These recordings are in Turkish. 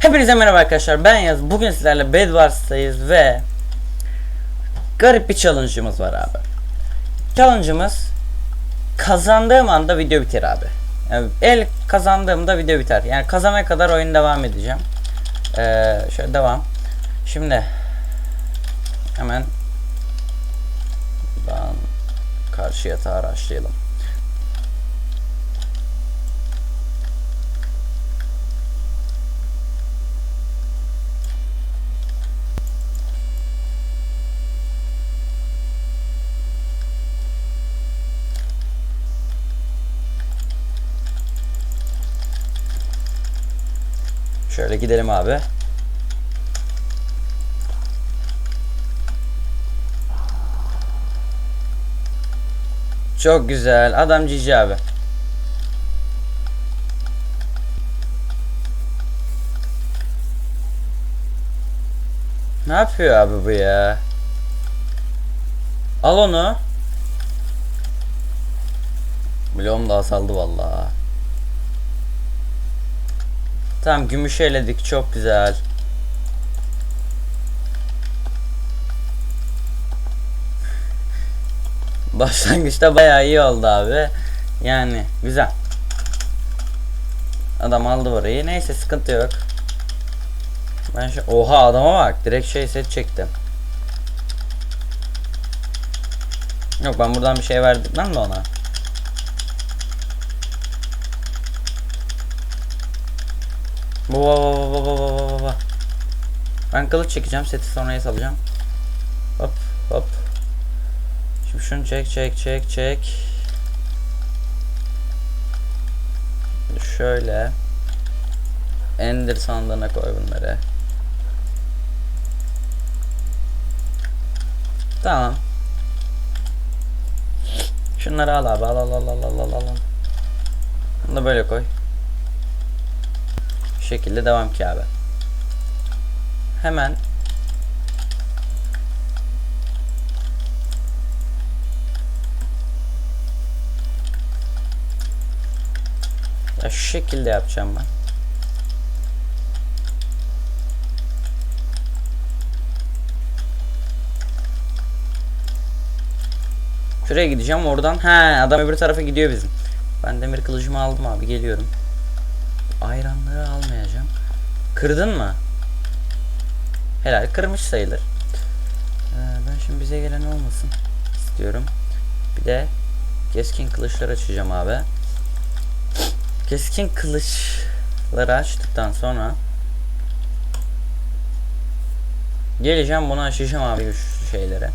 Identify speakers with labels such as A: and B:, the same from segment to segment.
A: Hepinize merhaba arkadaşlar ben Yaz. Bugün sizlerle Bed Wars'tayız ve Garip bir challenge'ımız var abi. Challenge'ımız Kazandığım anda video biter abi. Yani El kazandığımda video biter. Yani kazanana kadar oyun devam edeceğim. Ee, Şöyle devam. Şimdi Hemen Buradan Karşı yatağı araçlayalım Şöyle gidelim abi. Çok güzel. Adam cici abi. Ne yapıyor abi bu ya? Al onu. Bloğum da azaldı vallahi. Tamam gümüş eledik çok güzel. Başlangıçta bayağı iyi oldu abi. Yani güzel. Adam aldı burayı. Neyse sıkıntı yok. Ben şu Oha adama bak. Direkt şey set çektim. Yok ben buradan bir şey verdim de ona. Baba baba baba baba baba. Ben kılıç çekeceğim. Seti sonraya salacağım. Hop hop. Şimdi şunu çek çek çek çek. Şöyle. Ender sandığına koy bunları. Tamam. Şunları al abi al al al al al al al. Bunu da böyle koy. Şekilde devam ki abi. Hemen Ya şu şekilde yapacağım ben. Şuraya gideceğim oradan. He adam öbür tarafa gidiyor bizim. Ben demir kılıcımı aldım abi geliyorum. Ayranları almayacağım. Kırdın mı? Helal kırmış sayılır. Ee, ben şimdi bize gelen olmasın istiyorum. Bir de keskin kılıçlar açacağım abi. Keskin kılıçları açtıktan sonra geleceğim bunu açacağım abi şu şeylere.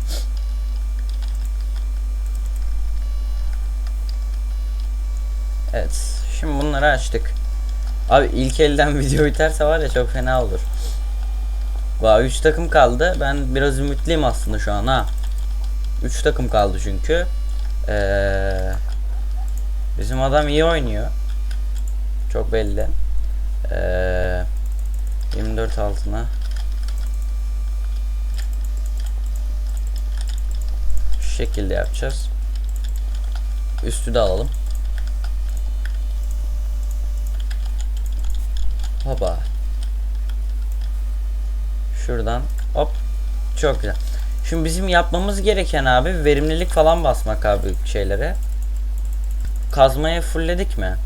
A: Evet. Şimdi bunları açtık. Abi ilk elden video biterse var ya çok fena olur. Vay 3 takım kaldı. Ben biraz ümitliyim aslında şu an ha. 3 takım kaldı çünkü. Ee, bizim adam iyi oynuyor. Çok belli. Ee, 24 altına. Şu şekilde yapacağız. Üstü de alalım. Hopa. Şuradan hop. Çok güzel. Şimdi bizim yapmamız gereken abi verimlilik falan basmak abi şeylere. Kazmayı fullledik mi?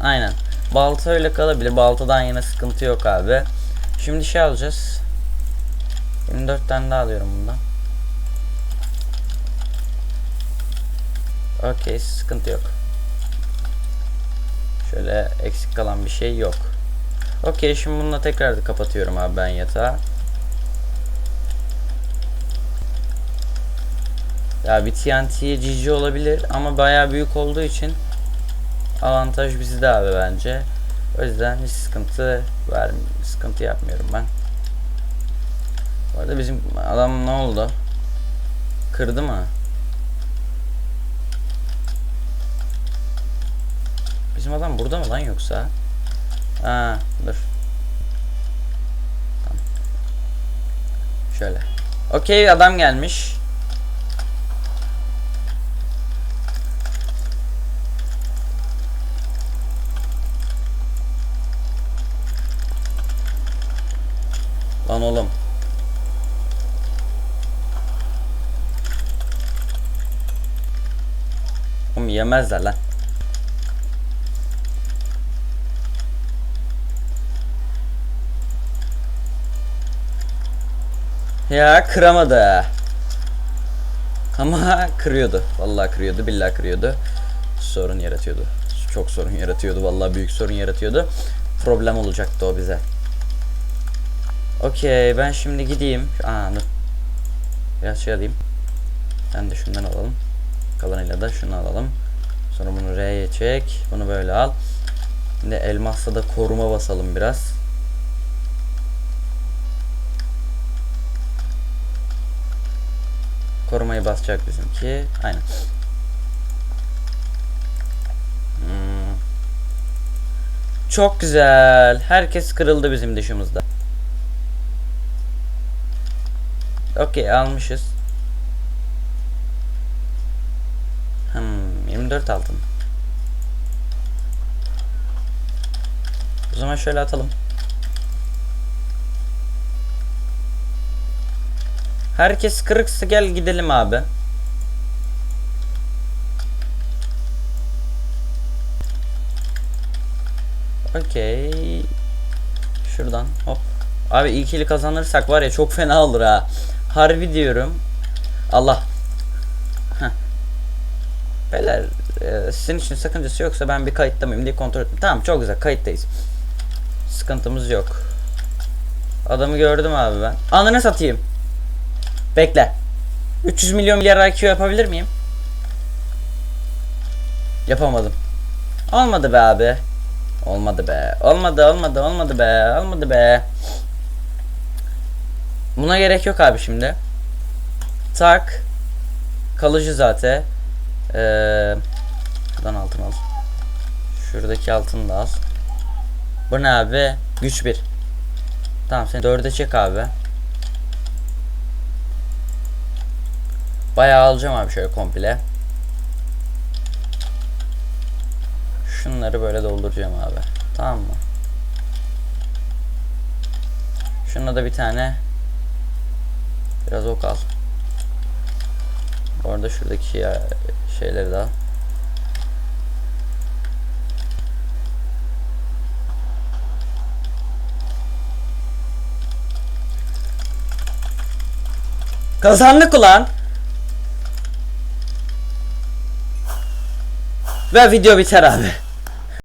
A: Aynen. Balta öyle kalabilir. Baltadan yine sıkıntı yok abi. Şimdi şey alacağız. 24 tane daha alıyorum bundan. Okey sıkıntı yok. Şöyle eksik kalan bir şey yok. Okey şimdi bununla tekrar kapatıyorum abi ben yatağı. Ya bir TNT cici olabilir ama bayağı büyük olduğu için avantaj bizde abi bence. O yüzden hiç sıkıntı var sıkıntı yapmıyorum ben. Bu arada bizim adam ne oldu? Kırdı mı? Bizim adam burada mı lan yoksa? Aa, dur. Tamam. Şöyle. Okey adam gelmiş. Lan oğlum. Oğlum yemezler lan. Ya kıramadı. Ama kırıyordu. Vallahi kırıyordu. Billahi kırıyordu. Sorun yaratıyordu. Çok sorun yaratıyordu. Vallahi büyük sorun yaratıyordu. Problem olacaktı o bize. Okey ben şimdi gideyim. Aa dur. Biraz şey alayım. Ben de şundan alalım. Kalanıyla da şunu alalım. Sonra bunu R'ye çek. Bunu böyle al. Şimdi elmasla da koruma basalım biraz. Korumayı basacak bizimki. Aynen. Hmm. Çok güzel. Herkes kırıldı bizim dışımızda. Okey almışız. Hmm, 24 altın. O zaman şöyle atalım. Herkes kırıksa gel gidelim abi. Okey. Şuradan hop. Abi ilkili kazanırsak var ya çok fena olur ha. Harbi diyorum. Allah. Heh. Beyler e, sizin için sakıncası yoksa ben bir kayıtta mıyım diye kontrol ettim. Tamam çok güzel kayıttayız. Sıkıntımız yok. Adamı gördüm abi ben. Ananı satayım. Bekle. 300 milyon milyar IQ yapabilir miyim? Yapamadım. Olmadı be abi. Olmadı be. Olmadı olmadı olmadı be. Olmadı be. Buna gerek yok abi şimdi. Tak. Kalıcı zaten. Ee, şuradan altın al. Şuradaki altını da al. Bu ne abi? Güç bir. Tamam sen dörde çek abi. Bayağı alacağım abi şöyle komple. Şunları böyle dolduracağım abi. Tamam mı? Şuna da bir tane biraz ok al. Bu arada şuradaki ya şeyleri de al. Kazandık ulan. Ve video biter abi.